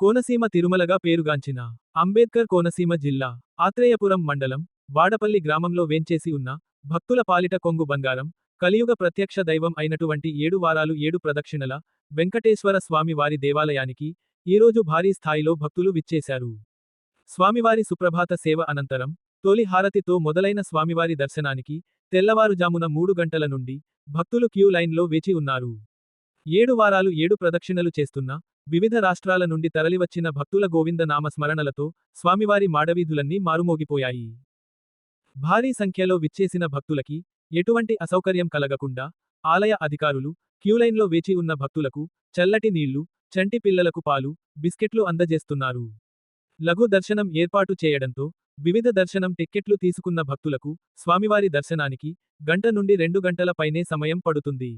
కోనసీమ తిరుమలగా పేరుగాంచిన అంబేద్కర్ కోనసీమ జిల్లా ఆత్రేయపురం మండలం వాడపల్లి గ్రామంలో వేంచేసి ఉన్న భక్తుల పాలిట కొంగు బంగారం కలియుగ ప్రత్యక్ష దైవం అయినటువంటి ఏడు వారాలు ఏడు ప్రదక్షిణల వెంకటేశ్వర స్వామి వారి దేవాలయానికి ఈరోజు భారీ స్థాయిలో భక్తులు విచ్చేశారు. స్వామివారి సుప్రభాత సేవ అనంతరం తొలి హారతితో మొదలైన స్వామివారి దర్శనానికి తెల్లవారుజామున మూడు గంటల నుండి భక్తులు క్యూ లైన్లో వేచి ఉన్నారు. ఏడు వారాలు ఏడు ప్రదక్షిణలు చేస్తున్న వివిధ రాష్ట్రాల నుండి తరలివచ్చిన భక్తుల గోవింద నామ స్మరణలతో స్వామివారి మాడవీధులన్నీ మారుమోగిపోయాయి. భారీ సంఖ్యలో విచ్చేసిన భక్తులకి ఎటువంటి అసౌకర్యం కలగకుండా ఆలయ అధికారులు క్యూలైన్లో వేచి ఉన్న భక్తులకు చల్లటి నీళ్ళు చంటి పిల్లలకు పాలు బిస్కెట్లు అందజేస్తున్నారు. లఘు దర్శనం ఏర్పాటు చేయడంతో వివిధ దర్శనం టిక్కెట్లు తీసుకున్న భక్తులకు స్వామివారి దర్శనానికి గంట నుండి రెండు గంటల పైనే సమయం పడుతుంది.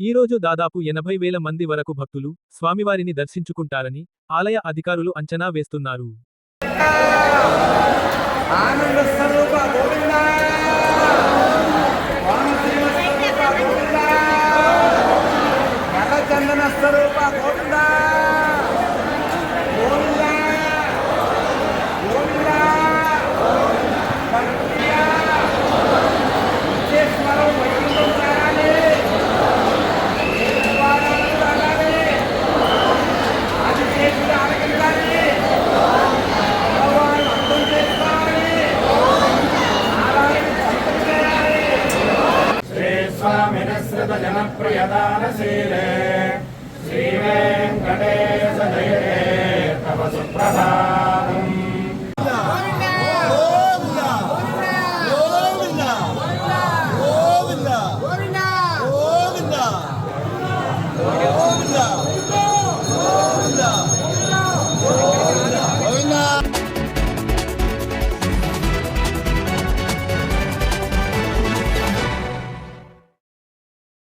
ఈరోజు దాదాపు ఎనభై వేల మంది వరకు భక్తులు స్వామివారిని దర్శించుకుంటారని ఆలయ అధికారులు అంచనా వేస్తున్నారు. ఆనంద స్వరూప గోవిందా! जनप्रियदानशीले श्रीवेङ्कटेश जयते तव सुप्रभातम् Oh